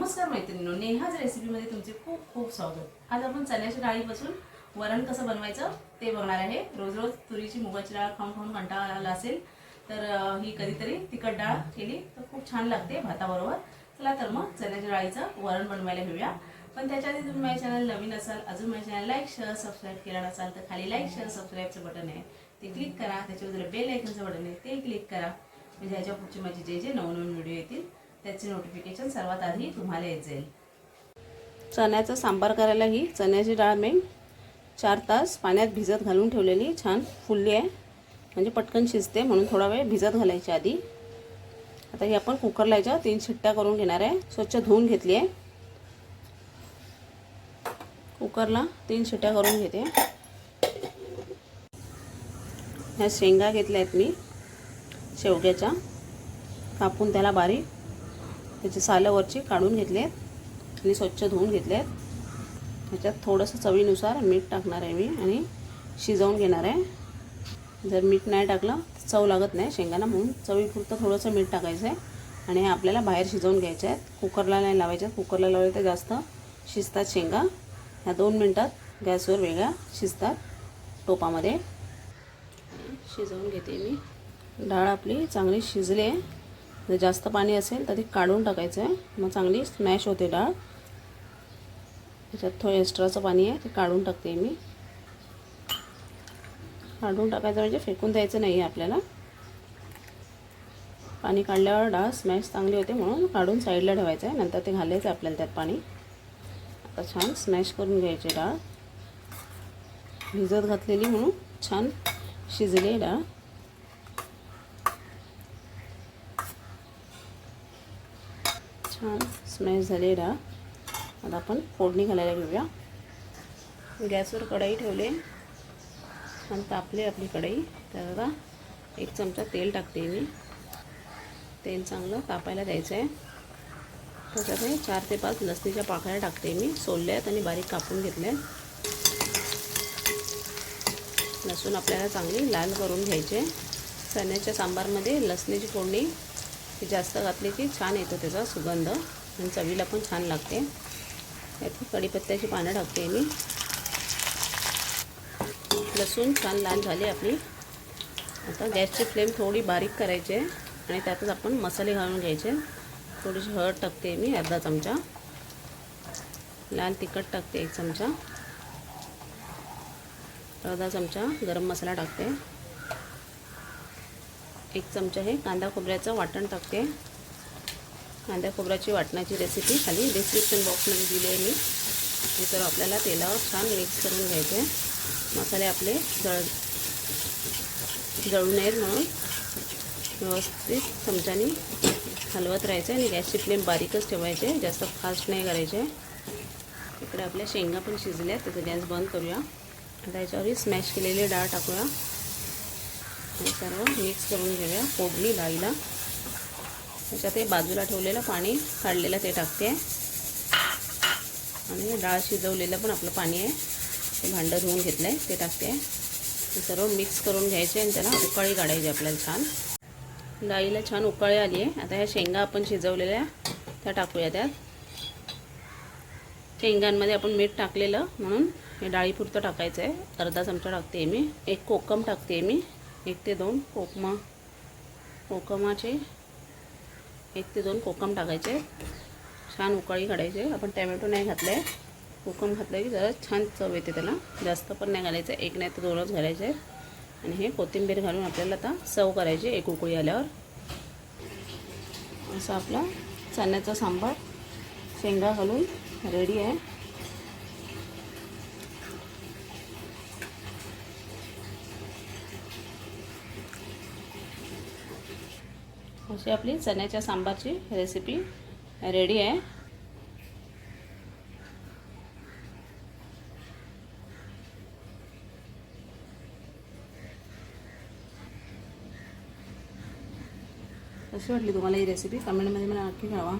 नमस्कार मैत्रिणो नेहच रेसिपीमध्ये तुमचे खूप खूप स्वागत. आज आपण चण्याच्या डाळीपासून वरण कसं बनवायचं ते बघणार आहे. रोज रोज तुरीची मुगाची डाळ खाऊन खाऊन कंटाळा आला असेल तर ही कधीतरी तिखट डाळ केली तर खूप छान लागते भाताबरोबर. चला तर मग चण्याच्या डाळीचं वरण बनवायला घेऊया. पण त्याच्या आधी तुम्ही माझ्या चॅनल नवीन असाल अजून माझ्या चॅनल लाईक शेअर सबस्क्राईब केला नसाल तर खाली लाईक शेअर सबस्क्राईबचं बटन आहे. ते क्लिक करा त्याच्यावर बेल आयकनचं बटन आहे ते क्लिक करा. म्हणजे ह्याच्या पुढचे माझे जे जे नवनवीन व्हिडिओ येतील त्याचे नोटिफिकेशन सर्वात आधी तुम्हाला येत जाईल. चण्याचा सांबार करायला ही चण्याची डाळ मी चार तास पाण्यात भिजत घालून ठेवलेली. छान फुलली आहे. म्हणजे पटकन शिजते म्हणून थोडा वेळ भिजत घालायची आधी. आता ही आपण कुकरला याच्या तीन शिट्ट्या करून घेणार आहे. स्वच्छ धुवून घेतली आहे. कुकरला तीन शिट्ट्या करून घेते. ह्या शेंगा घेतल्या आहेत मी शेवग्याच्या. कापून त्याला बारीक त्याची सालं काढून घेतले आहेत आणि स्वच्छ धुवून घेतले. आहेत ह्याच्यात थोडंसं चवीनुसार मीठ टाकणार आहे मी आणि शिजवून घेणार आहे. जर मीठ नाही टाकलं तर चव लागत नाही शेंगांना म्हणून. चवीपुरतं थोडंसं मीठ टाकायचं आहे आणि हे आपल्याला बाहेर शिजवून घ्यायचे आहेत. कुकरला नाही लावायचे आहेत. कुकरला लावले तर जास्त शिजतात शेंगा. ह्या दोन मिनटात गॅसवर वेगळ्या शिजतात टोपामध्ये. शिजवून घेते मी. डाळ आपली चांगली शिजली आहे. जर जास्त पाणी असेल तर ती काढून टाकायचं आहे. मग चांगली स्मॅश होते डाळ. त्याच्यात थोडं एक्स्ट्राचं पाणी आहे ते काढून टाकते मी. काढून टाकायचं म्हणजे फेकून द्यायचं नाही आहे आपल्याला. पाणी काढल्यावर डाळ स्मॅश चांगली होते म्हणून काढून साईडला ठेवायचं आहे. नंतर ते घालायचं आहे आपल्याला त्यात पाणी. आता छान स्मॅश करून घ्यायची डाळ. भिजत घातलेली म्हणून छान शिजली डाळ. छान स्मेल झाली आता आपण फोडणी घालायला घेऊया. गॅसवर कढई ठेवले. छान तापले आपली कढई. तर आता एक चमचा तेल टाकते मी. तेल चांगलं तापायला द्यायचं आहे त्याच्यात हे चार ते पाच लसणीच्या पाकळ्या टाकते मी. सोलल्या आहेत आणि बारीक कापून घेतल्या लसूण आपल्याला चांगली लाल करून घ्यायचे. चण्याच्या सांबारमध्ये लसणीची फोडणी ती जास्त घातली की छान येतो त्याचा सुगंध. आणि चवीला पण छान लागते. यात कढीपत्त्याची पानं टाकते मी. लसूण छान लाल झाली आपली. आता गॅसची फ्लेम थोडी बारीक करायची आहे. आणि त्यातच आपण मसाले घालून घ्यायचे. थोडीशी हळद टाकते मी अर्धा चमचा. लाल तिखट टाकते एक चमचा. अर्धा चमचा गरम मसाला टाकते. एक चमचा हे कांदा खोबऱ्याचं वाटण टाकते. कांदा खोबऱ्याची वाटणाची रेसिपी खाली डिस्क्रिप्शन बॉक्समध्ये दिली आहे मी. हे तर आपल्याला तेलावर छान मिक्स करून घ्यायचे. मसाले आपले जळ जळू नयेत म्हणून व्यवस्थित चमच्याने हलवत राहायचं आणि गॅसची फ्लेम बारीकच ठेवायचे. जास्त फास्ट नाही करायचे. इकडे आपल्या शेंगा पण शिजल्या त्याचा गॅस बंद करूया. आता याच्यावर स्मॅश केलेली डाळ टाकूया. हे सर्व मिक्स करून घेऊया. फोडणी डाळीला त्याच्यात हे बाजूला ठेवलेलं पाणी काढलेलं ते टाकते. आणि डाळ शिजवलेलं पण आपलं पाणी आहे. ते भांडं धुवून घेतलं आहे ते टाकते. हे सर्व मिक्स करून घ्यायचे आणि त्याला उकाळी काढायची आपल्याला छान. डाळीला छान उकाळी आली आहे. आता ह्या शेंगा आपण शिजवलेल्या त्या टाकूया त्यात. शेंगांमध्ये आपण मीठ टाकलेलं म्हणून हे डाळीपुरतं टाकायचं आहे अर्धा चमचा टाकते मी. एक कोकम टाकते मी. एक ते दोन कोकमा कोकमाचे एक ते दोन कोकम टाकायचे. छान उकाळी काढायचे. आपण टॅमॅटो नाही घातले. कोकम घातलं की जरा छान चव येते त्याला. जास्त पण नाही घालायचं. एक नाही तर दोनच घालायचे. आणि हे कोथिंबीर घालून आपल्याला आता सव करायची एक उकळी आल्यावर. असं आपला चण्याचा सांबार. शेंगा घालून रेडी आहे. अशी आपली? चण्याच्या सांबारची रेसिपी रेडी आहे. कशी वाटली तुम्हाला ही रेसिपी कमेंटमध्ये मला नक्की कळवा.